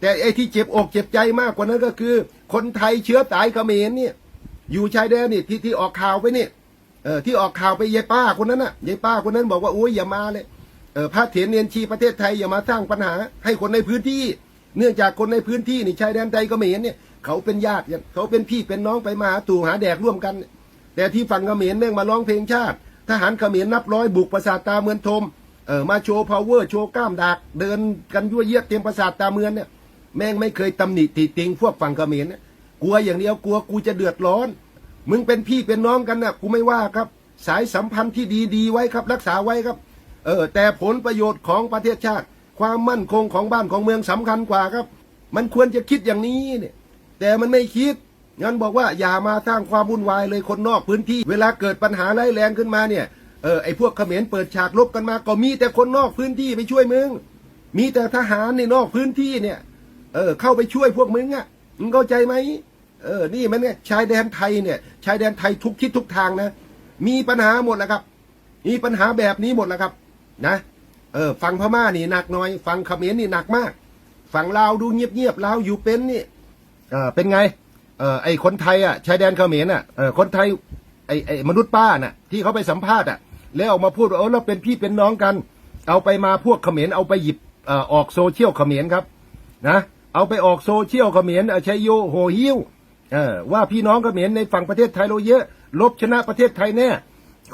แต่ไอ้ที่เจ็บอกเจ็บใจมากกว่านั้นก็คือ คนไทยเชื้อสายเขมรเนี่ยอยู่ชายแดนนี่ที่ที่ออกข่าวไปนี่เออที่ออกข่าวไปยายป้าคนนั้นน่ะยายป้าคนนั้นบอกว่าโอ้ยอย่ามาเลยเออพระเถรเนียนชีประเทศไทยอย่ามาสร้างปัญหา ให้คนในพื้นที่ เนื่องจากคนในพื้นที่นี่ชายแดนไทยเขมรเนี่ยเขาเป็นญาติกันเขาเป็นพี่เป็นน้องไปมาหาตู่หาแดกร่วมกัน แต่ที่ฝั่งเขมรแม่งมาร้องเพลงชาติ ทหารเขมรนับร้อยบุกปราสาทตาเมือนทมเออมาโชว์พาวเวอร์โชว์กล้ามดักเดินกันยั่วเยียดเตรียมปราสาทตาเมือนเนี่ย แม่งไม่เคยตำหนิติติงพวกฝั่งเขมรนี่ยกลัวอย่างเดียวกลัวกูจะเดือดร้อน มึงเป็นพี่เป็นน้องกันนะกูไม่ว่าครับ สายสัมพันธ์ที่ดีๆไว้ครับ รักษาไว้ครับ เออแต่ผลประโยชน์ของประเทศชาติ ความมั่นคงของบ้านของเมืองสำคัญกว่าครับ มันควรจะคิดอย่างนี้เนี่ย แต่มันไม่คิดงั้นบอกว่าอย่ามาสร้างความวุ่นวายเลยคนนอกพื้นที่ เวลาเกิดปัญหาร้ายแรงขึ้นมาเนี่ยเออไอพวกเขมรเปิดฉากลบกันมาก็มีแต่คนนอกพื้นที่ไปช่วยมึงมีแต่ทหารในนอกพื้นที่เนี่ย เออ เข้าไปช่วยพวกมึงอะมึงเข้าใจไหมเออ นี่มันไงชายแดนไทยเนี่ย ชายแดนไทยทุกทิศทุกทางนะ มีปัญหาหมดแล้วครับ มีปัญหาแบบนี้หมดแล้วครับ นะ เออฝั่งพม่านี่หนักหน่อยฝั่งเขมรนี่หนักมากฝั่งลาวดูเงียบๆลาวอยู่เป็นนี่เออเป็นไง เออไอคนไทยอะ ชายแดนเขมรอะ เออ คนไทย ไอไอมนุษย์ป้าน่ะ ที่เขาไปสัมภาษณ์อะ แล้วออกมาพูดว่าเออเราเป็นพี่เป็นน้องกัน เอาไปมาพวกเขมรเอาไปหยิบเอ่อออกโซเชียลเขมรครับ นะ เอาไปออกโซเชียลเขมรอาชัยโยโหหิ้วว่าพี่น้องเขมรในฝั่งประเทศไทยเราเยอะ ลบชนะประเทศไทยแน่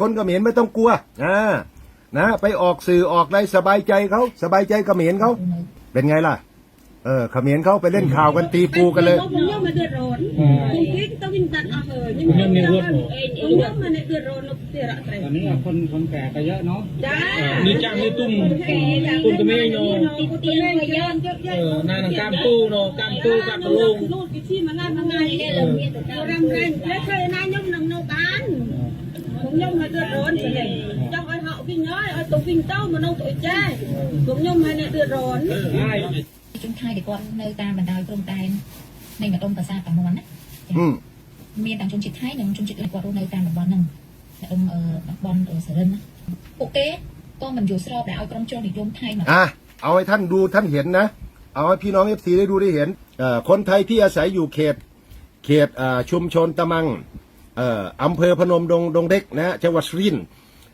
คนเขมรไม่ต้องกลัวอ่านะไปออกสื่อออกอะไรสบายใจเขาสบายใจเขมรเขาเป็นไงล่ะ เออเขมรเขาไปเล่นข่าวกันตีปูกันเลย รื่องนี้เรวดหนูตอนนี้คนคนแก่ก็เยอะเนาะจ้านี่จ้างนี่ตุ้มตุ้มก็ไม่ให้นอนเออนางกามตู้เนาะกามตู้กามตะลุงลูกที่มันน่าทำงานี่ยเราทำไรแล้วเคยนายยมนำงโนบ้านผมยมมาเดือดร้อนเลยจ้องไอ้เหาะวิ่งน้อยไอ้ตุ้มวิ่งเต้ามันน้องตัวใจผมยมมาเนี่ยเดือดร้อนจุดไทยเดีกว่าในตาบรรดาตรงตายในกระดมประสาทกระมวลนะอืม មានទាំងជនជាតិថៃនិងជនជាតិលីគាត់រស់នៅតាមតំបន់ហ្នឹងម្ដុំអឺតំបន់អឺសរិនណាពួកគេក៏មិនយល់ស្របដែលឲ្យក្រុមជននិយមថៃមក อ่ะเอาให้ท่านดูท่านเห็นนะ เอาให้พี่น้องเอฟซีได้ดูได้เห็นเอ่อคนไทยที่อาศัยอยู่เขต เขตอ่าชุมชนตะมังเอ่ออำเภอพนมดงดงเด็กนะฮะจังหวัดสุรินทร์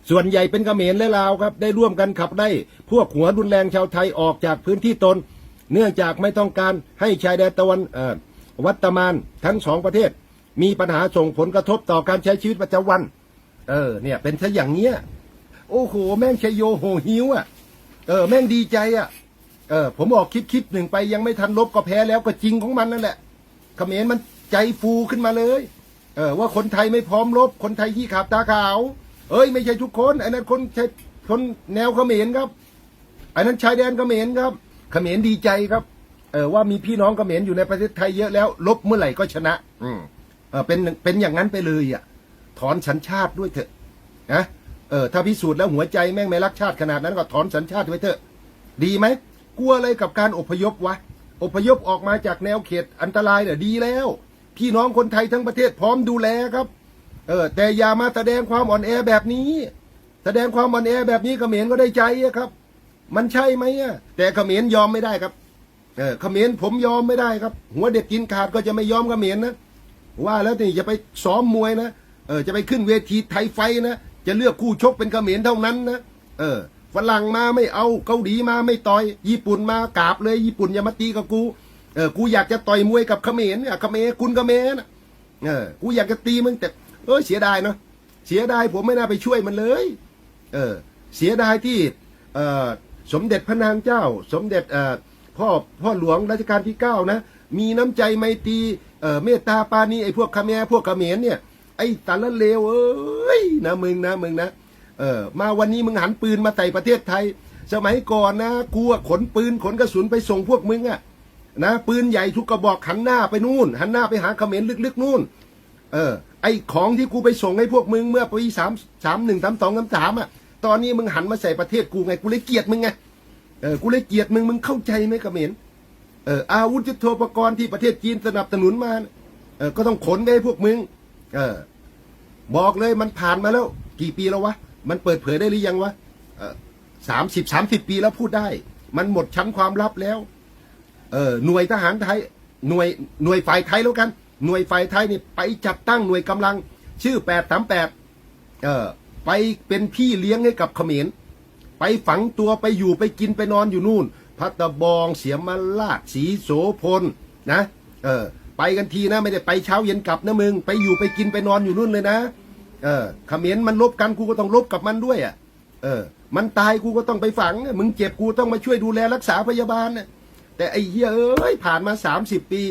ส่วนใหญ่เป็นเขมรและลาวครับ ได้ร่วมกันขับไล่พวกหัวรุนแรงชาวไทยออกจากพื้นที่ตน เนื่องจากไม่ต้องการให้ชายแดนตะวันเอ่อวัดตะมานทั้งสองประเทศ มีปัญหาส่งผลกระทบต่อการใช้ชีวิตประจำวัน เออ เนี่ย เป็นซะอย่างเงี้ย โอ้โห แม่งชยโยโหหิวอะ เออ แม่งดีใจอะ เออ ผมออกคลิปคลิปหนึ่งไปยังไม่ทันลบก็แพ้แล้วก็จริงของมันนั่นแหละเขมรมันใจฟูขึ้นมาเลย เออ ว่าคนไทยไม่พร้อมลบ คนไทยขี้ขาบตาขาว เอ้ย ไม่ใช่ทุกคนไอ้นั้นคนใช่คนแนวเขมรครับไอ้นั้นชายแดนเขมรครับ เขมรดีใจครับ เออว่ามีพี่น้องเขมรอยู่ในประเทศไทยเยอะแล้ว ลบเมื่อไหร่ก็ชนะ อืม เออเป็นเป็นอย่างนั้นไปเลยอะ ถอนสัญชาติด้วยเถอะนะเออถ้าพิสูจน์แล้วหัวใจแม่งไม่รักชาติขนาดนั้นก็ถอนสัญชาติไว้เถอะ ดีไหมกลัวอะไรกับการอพยพวะอพยพออกมาจากแนวเขตอันตรายเนี่ยดีแล้ว พี่น้องคนไทยทั้งประเทศพร้อมดูแลครับ เออ แต่อย่ามาแสดงความอ่อนแอแบบนี้ แสดงความอ่อนแอแบบนี้เขมรก็ได้ใจครับ มันใช่ไหมอะแต่เขมรยอมไม่ได้ครับ เออเขมรผมยอมไม่ได้ครับ หัวเด็ดกินขาดก็จะไม่ยอมเขมรนะ ว่าแล้วนี่จะไปซ้อมมวยนะเออจะไปขึ้นเวทีไทยไฟนะจะเลือกคู่ชกเป็นเขมรเท่านั้นนะเออฝรั่งมาไม่เอาเกาหลีมาไม่ต่อย ญี่ปุ่นมากราบเลย ญี่ปุ่นอย่ามาตีกับกูเออกูอยากจะต่อยมวยกับเขมรเนี่ยเขมรคุณเขมรนะเออกูอยากจะตีมึงแต่เออเสียดายเนาะเสียดายผมไม่น่าไปช่วยมันเลย เออเสียดายที่เออสมเด็จพระนางเจ้า สมเด็จเอ่อพ่อพ่อหลวงรัชกาลที่เก้านะ มีน้ำใจไมตรีเอ่อเมตตาปานีไอ้พวกคาเมรพวกขเขมรเนี่ยไอ้ตาละเลวเอ้ยนะมึงนะมึงนะเออมาวันนี้มึงหันปืนมาใส่ประเทศไทย สมัยก่อนนะกูอะขนปืนขนกระสุนไปส่งพวกมึงอะนะปืนใหญ่ทุกกระบอกหันหน้าไปนู่น หันหน้าไปหาเขมรลึกๆนู่น เออ ไอของที่กูไปส่งให้พวกมึงเมื่อปีสามสามหนึ่งสามสองสามสามอะตอนนี้มึงหันมาใส่ประเทศกูไงกูเลยเกลียดมึงไงเออกูเลยเกลียดมึงมึงเข้าใจไหมเขมรเอออาวุธยุทโธปกรณ์ที่ประเทศจีนสนับสนุนมาเออก็ต้องขนได้พวกมึงเออบอกเลยมันผ่านมาแล้ว กี่ปีแล้ววะ มันเปิดเผยได้หรือยังวะเออสามสิบสามสิบปีแล้วพูดได้ มันหมดชั้นความลับแล้ว เออหน่วยทหารไทย หน่วยหน่วยฝ่ายไทยแล้วกัน หน่วยฝ่ายไทยนี่ไปจัดตั้งหน่วยกำลัง ชื่อแปดสามแปดเออไปเป็นพี่เลี้ยงให้กับเขมร ไปฝังตัวไปอยู่ไปกินไปนอนอยู่นู่น พัตตะบอง เสียมาลาดสีโสพลนะ เออ ไปกันทีนะ ไม่ได้ไปเช้าเย็นกลับนะมึง ไปอยู่ไปกินไปนอนอยู่นู่นเลยนะ เออเขมรมันลบกันกูก็ต้องลบกับมันด้วยอะ เออ มันตายกูก็ต้องไปฝัง มึงเจ็บกูต้องมาช่วยดูแลรักษาพยาบาลน่ะแต่ไอ้เหี้ยเอ้ยผ่านมาสามสิบปี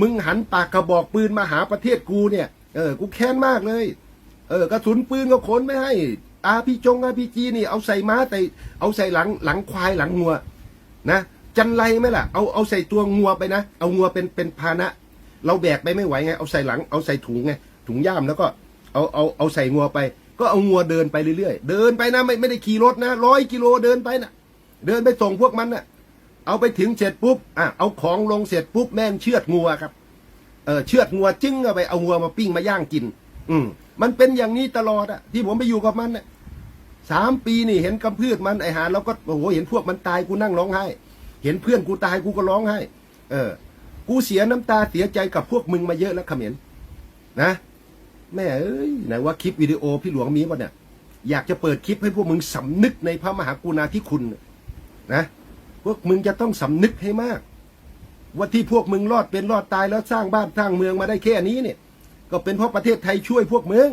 มึงหันปากกระบอกปืนมาหาประเทศกูเนี่ย เออ กูแค้นมากเลย เออ กระสุนปืนก็ขนไม่ให้อาพี่จงอาพี่จีนี่เอาใส่ม้าแต่เอาใส่หลังหลังควายหลังงัว นะจันไรไหมล่ะเอาเอาใส่ตัวงัวไปนะ เอางัวเป็นเป็นพาหนะเราแบกไปไม่ไหวไงเอาใส่หลังเอาใส่ถุงไงถุงย่ามแล้วก็เอาเอาเอาใส่งัวไป ก็เอางัวเดินไปเรื่อยๆ เดินไปนะไม่ไม่ได้ขี่รถนะร้อยกิโลเดินไปนะเดินไปส่งพวกมันนะเอาไปถึงเสร็จปุ๊บอะเอาของลงเสร็จปุ๊บแม่งเชือดงัวครับเออเชือดงัวจึ้งเอาไปเอางัวมาปิ้งมาย่างกิน อืมมันเป็นอย่างนี้ตลอดอะที่ผมไปอยู่กับมันน่ะ สามปีนี่เห็นกำพืชมันไอหาเราก็โอ้โหเห็นพวกมันตายกูนั่งร้องไห้ เห็นเพื่อนกูตายกูก็ร้องไห้ เออ กูเสียน้ำตาเสียใจกับพวกมึงมาเยอะแล้วเขมรนะแม่เอ้ยไหนว่าคลิปวิดีโอพี่หลวงมีป่ะเนี่ยอยากจะเปิดคลิปให้พวกมึงสำนึกในพระมหากรุณาธิคุณนะพวกมึงจะต้องสำนึกให้มาก ว่าที่พวกมึงรอดเป็นรอดตายแล้วสร้างบ้านสร้างเมืองมาได้แค่นี้เนี่ย ก็เป็นเพราะประเทศไทยช่วยพวกมึง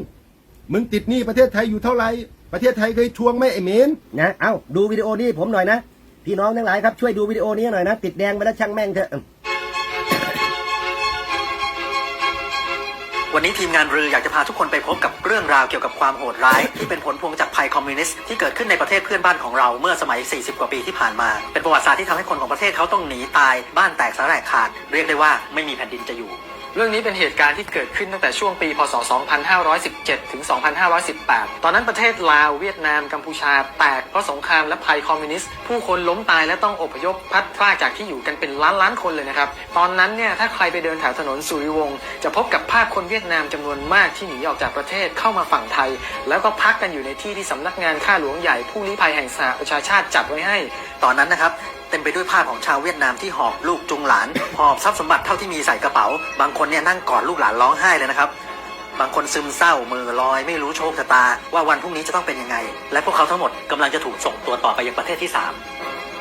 มึงติดหนี้ประเทศไทยอยู่เท่าไหร่ ประเทศไทยเคยทวงไหมไอ้เหมนนะเอาดูวิดีโอนี้ผมหน่อยนะพี่น้องทั้งหลายครับช่วยดูวิดีโอนี้หน่อยนะติดแดงไปแล้วช่างแม่งเถอะ วันนี้ทีมงานรืออยากจะพาทุกคนไปพบกับเรื่องราวเกี่ยวกับความโหดร้าย ที่เป็นผลพวงจากภัยคอมมิวนิสต์ที่เกิดขึ้นในประเทศเพื่อนบ้านของเราเมื่อสมัย 40 กว่าปีที่ผ่านมา เป็นประวัติศาสตร์ที่ทำให้คนของประเทศเขาต้องหนีตายบ้านแตกสาแหรกขาด เรียกได้ว่าไม่มีแผ่นดินจะอยู่เรื่องนี้เป็นเหตุการณ์ที่เกิดขึ้นตั้งแต่ช่วงปี พศ 2517 ถึง 2518 ตอนนั้นประเทศลาว เวียดนาม กัมพูชา แตกเพราะสงครามและภัยคอมมิวนิสต์ ผู้คนล้มตายและต้องอพยพพัดพรากจากที่อยู่กันเป็นล้านล้านคนเลยนะครับ ตอนนั้นเนี่ย ถ้าใครไปเดินแถวถนนสุริวงศ์จะพบกับภาพคนเวียดนามจำนวนมากที่หนีออกจากประเทศเข้ามาฝั่งไทย แล้วก็พักกันอยู่ในที่ที่สำนักงานข้าหลวงใหญ่ผู้ลี้ภัยแห่งสหประชาชาติจัดไว้ให้ ตอนนั้นนะครับ เต็มไปด้วยภาพของชาวเวียดนามที่หอบลูกจุงหลาน หอบทรัพย์สมบัติเท่าที่มีใส่กระเป๋า บางคนเนี่ยนั่งกอดลูกหลานร้องไห้เลยนะครับบางคนซึมเศร้ามือลอยไม่รู้โชคชะตา ว่าวันพรุ่งนี้จะต้องเป็นยังไง และพวกเขาทั้งหมดกำลังจะถูกส่งตัวต่อไปยังประเทศที่สาม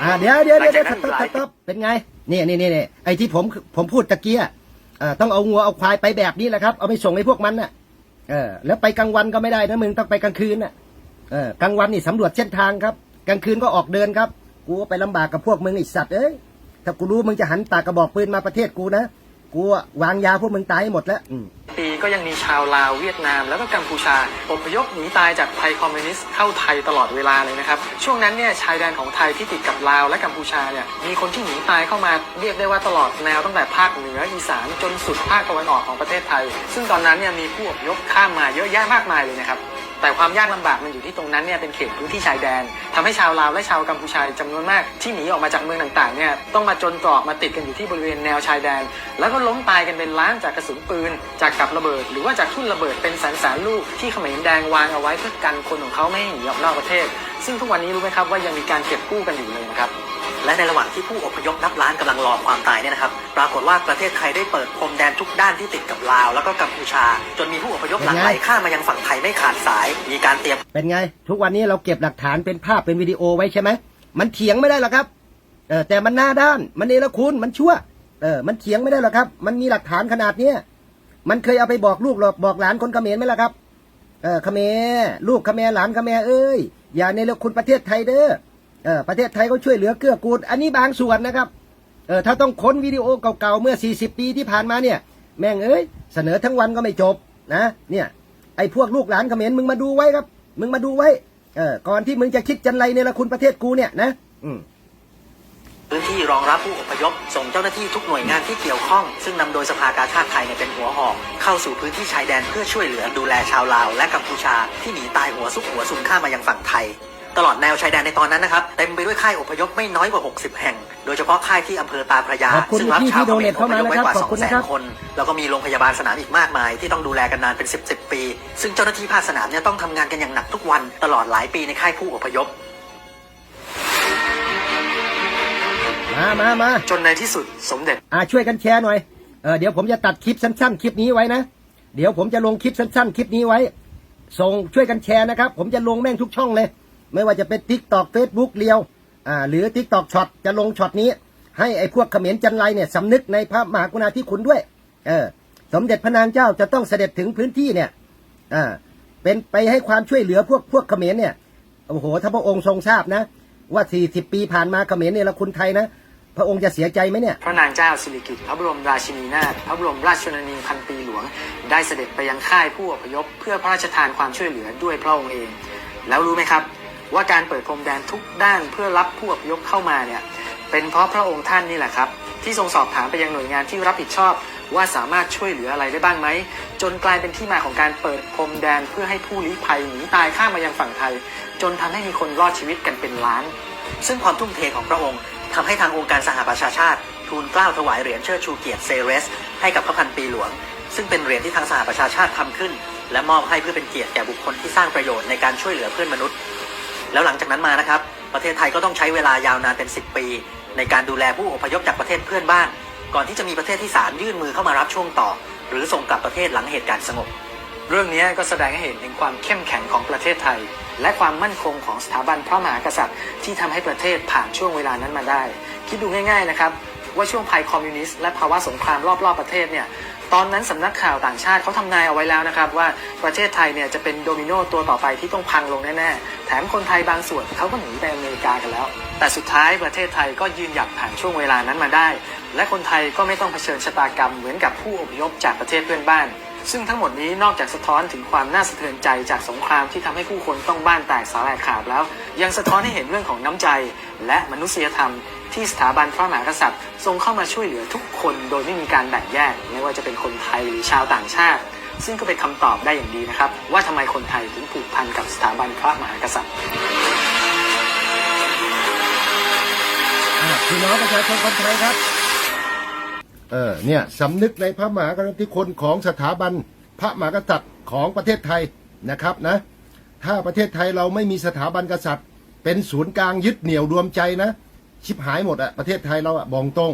อ่าเดี๋ยวเดี๋ยวเดี๋ยวหลัเดี๋ยวงจากนั้นตับตับตับเป็นไงนี่นี่นี่นี่ไอ้ที่ผมผมพูดตะเกียอ่า ต้องเอางัวเอาควายไปแบบนี้แหละครับ เอาไปส่งให้พวกมันน่ะเออแล้วไปกลางวันก็ไม่ได้นะมึงต้องไปกลางคืนน่ะเออกลางวันนี่สำรวจเส้นทางครับ กลางคืนก็ออกเดินครับ กูไปลำบากกับพวกมึงไอ้สัตว์เอ้ยถ้ากูรู้มึงจะหันปากกระบอกปืนมาประเทศกูนะกูวางยาพวกมึงตายให้หมดแล้วอืมปีก็ยังมีชาวลาวเวียดนาม แล้วก็กัมพูชาอพยพหนีตายจากภัยคอมมิวนิสต์เข้าไทยตลอดเวลาเลยนะครับ ช่วงนั้นเนี่ยชายแดนของไทยที่ติดกับลาวและกัมพูชาเนี่ยมีคนที่หนีตายเข้ามาเรียกได้ว่าตลอดแนวตั้งแต่ภาคเหนืออีสานจนสุดภาคตะวันออกของประเทศไทย ซึ่งตอนนั้นเนี่ยมีผู้อพยพข้ามมาเยอะแยะมากมายเลยนะครับแต่ความยากลำบากมันอยู่ที่ตรงนั้นเนี่ยเป็นเขตพื้นที่ชายแดนทำให้ชาวลาวและชาวกัมพูชาจำนวนมากที่หนีออกมาจากเมืองต่างๆเนี่ยต้องมาจนตรอกมาติดกันอยู่ที่บริเวณแนวชายแดน แล้วก็ล้มตายกันเป็นล้านจากกระสุนปืนจากกับระเบิด หรือว่าจากทุ่นระเบิดเป็นแสนแสนๆลูกที่เขมรแดงวางเอาไว้เพื่อกันคนของเขาไม่ให้หนีออกนอกประเทศ ซึ่งทุกวันนี้รู้ไหมครับว่ายังมีการเก็บกู้กันอยู่เลยนะครับและในระหว่างที่ผู้อพยพนับล้านกำลังรอความตายเนี่ยนะครับ ปรากฏว่าประเทศไทยได้เปิดพรมแดนทุกด้านที่ติดกับลาว แล้วก็กัมพูชา จนมีผู้อพยพหลั่งไหลข้ามมายังฝั่งไทยไม่ขาดสาย มีการเตรียม เป็นไง ทุกวันนี้เราเก็บหลักฐานเป็นภาพเป็นวิดีโอไว้ใช่ไหม มันเถียงไม่ได้หรอกครับ เออแต่มันหน้าด้าน มันเนรคุณ มันชั่ว เออ มันเถียงไม่ได้หรอกครับ มันมีหลักฐานขนาดเนี้ย มันเคยเอาไปบอกลูกหรอกบอกหลานคนเขมรไหมล่ะครับ เออเขมรลูกเขมรหลานเขมรเอ้ยอย่าเนเรื่องคุณประเทศไทยเด้อเออประเทศไทยก็ช่วยเหลือเกื้อกูล อันนี้บางส่วนนะครับ เออถ้าต้องค้นวิดีโอเก่าๆเมื่อ 40 ปีที่ผ่านมาเนี่ย แม่งเอ้ยเสนอทั้งวันก็ไม่จบนะเนี่ยไอ้พวกลูกหลานเขมรมึงมาดูไว้ครับ มึงมาดูไว้เออก่อนที่มึงจะคิดจันไรในละคุณประเทศกูเนี่ยนะ อืม พื้นที่รองรับผู้อพยพ ส่งเจ้าหน้าที่ทุกหน่วยงานที่เกี่ยวข้อง ซึ่งนำโดยสภากาชาติไทยเนี่ยเป็นหัวหอกเข้าสู่พื้นที่ชายแดนเพื่อช่วยเหลือดูแลชาวลาวและกัมพูชาที่หนีตายหัวซุกหัวซุนข้ามมายังฝั่งไทยตลอดแนวชายแดนในตอนนั้นนะครับเต็มไปด้วยค่ายอพยพไม่น้อยกว่า 60 แห่ง โดยเฉพาะค่ายที่อำเภอตาพระยาขอบคุณซึ่งรับพี่ชาวที่โดเนทเขมรอพยพไว้กว่าเข้ามานะครับขอบคุณนะครับ200,000 คน แล้วก็มีโรงพยาบาลสนามอีกมากมาย ที่ต้องดูแลกันนานเป็น 10 10 ปี ซึ่งเจ้าหน้าที่ภาคสนามเนี่ยต้องทำงานกันอย่างหนักทุกวันตลอดหลายปีในค่ายผู้อพยพ มามามาจนในที่สุดสมเด็จ อ่าช่วยกันแชร์หน่อยเออเดี๋ยวผมจะตัดคลิปสั้นๆ คลิปนี้ไว้นะ เดี๋ยวผมจะลงคลิปสั้นๆ คลิปนี้ไว้ ส่งช่วยกันแชร์นะครับ ผมจะลงแม่งทุกช่องเลย ไม่ว่าจะเป็น t ิ k t o k Facebook เรียว อ่า หรือ t ิ k t o k ช็อตจะลงช็อตนี้ ให้ไอ้พวกเขมรจันไรเนี่ยสำนึกในพระมหากรุณาธิคุณด้วย เออ สมเด็จพระนางเจ้าจะต้องเสด็จถึงพื้นที่เนี่ย อ่า เป็นไปให้ความช่วยเหลือพวกพวกเขมรเนี่ย โอ้โห ถ้าพระองค์ทรงทราบนะ ว่า 40 ปีผ่านมาเขมรเนี่ยละคุณไทยนะ พระองค์จะเสียใจไหมเนี่ย พระนางเจ้าสิริกิติ์พระบรมราชินีนาถพระบรมราชชนนีพันปีหลวง ได้เสด็จไปยังค่ายผู้อพยพ เพื่อพระราชทานความช่วยเหลือด้วยพระองค์เอง แล้วรู้ไหมครับ ว่าการเปิดพรมแดนทุกด้านเพื่อรับผู้อพยพเข้ามาเนี่ยเป็นเพราะพระองค์ท่านนี่แหละครับ ที่ทรงสอบถามไปยังหน่วยงานที่รับผิดชอบ ว่าสามารถช่วยเหลืออะไรได้บ้างไหม จนกลายเป็นที่มาของการเปิดพรมแดนเพื่อให้ผู้ลี้ภัยหนีตายข้ามมายังฝั่งไทย จนทำให้มีคนรอดชีวิตกันเป็นล้าน ซึ่งความทุ่มเทของพระองค์ ทำให้ทางองค์การสหประชาชาติ ทูลเกล้าถวายเหรียญเชิดชูเกียรติเซเรส ให้กับพระพันปีหลวง ซึ่งเป็นเหรียญที่ทางสหประชาชาติทำขึ้น และมอบให้เพื่อเป็นเกียรติแก่บุคคลที่สร้างประโยชน์ในการช่วยเหลือเพื่อนมนุษย์ แล้วหลังจากนั้นมานะครับ ประเทศไทยก็ต้องใช้เวลายาวนานเป็น 10 ปี ในการดูแลผู้อพยพจากประเทศเพื่อนบ้าน ก่อนที่จะมีประเทศที่สามยื่นมือเข้ามารับช่วงต่อ หรือส่งกลับประเทศหลังเหตุการณ์สงบ เรื่องนี้ก็แสดงให้เห็นถึงความเข้มแข็งของประเทศไทย และความมั่นคงของสถาบันพระมหากษัตริย์ ที่ทำให้ประเทศผ่านช่วงเวลานั้นมาได้ คิดดูง่ายๆนะครับว่าช่วงภัยคอมมิวนิสต์และภาวะสงครามรอบๆประเทศเนี่ยตอนนั้นสำนักข่าวต่างชาติเขาทำนายเอาไว้แล้วนะครับ ว่าประเทศไทยเนี่ยจะเป็นโดมิโนตัวต่อไปที่ต้องพังลงแน่ๆ แถมคนไทยบางส่วนเขาก็หนีไปอเมริกากันแล้ว แต่สุดท้ายประเทศไทยก็ยืนหยัดผ่านช่วงเวลานั้นมาได้ และคนไทยก็ไม่ต้องเผชิญชะตากรรมเหมือนกับผู้อพยพจากประเทศเพื่อนบ้าน ซึ่งทั้งหมดนี้นอกจากสะท้อนถึงความน่าสะเทือนใจจากสงครามที่ทำให้ผู้คนต้องบ้านแตกสาแหลกขาดแล้ว ยังสะท้อนให้เห็นเรื่องของน้ำใจ และมนุษยธรรม ที่สถาบันพระมหากษัตริย์ ทรงเข้ามาช่วยเหลือทุกคนโดยไม่มีการแบ่งแยก ไม่ว่าจะเป็นคนไทยหรือชาวต่างชาติ ซึ่งก็เป็นคำตอบได้อย่างดีนะครับ ว่าทำไมคนไทยถึงผูกพันกับสถาบันพระมหากษัตริย์พี่น้องประชาชนคนไทยครับ เออเนี่ยสำนึกในพระมหากรุณาธิคุณของสถาบันพระมหากษัตริย์ของประเทศไทยนะครับนะ ถ้าประเทศไทยเราไม่มีสถาบันกษัตริย์ เป็นศูนย์กลางยึดเหนี่ยวรวมใจนะ ชิบหายหมดอะประเทศไทยเราอะบองตรง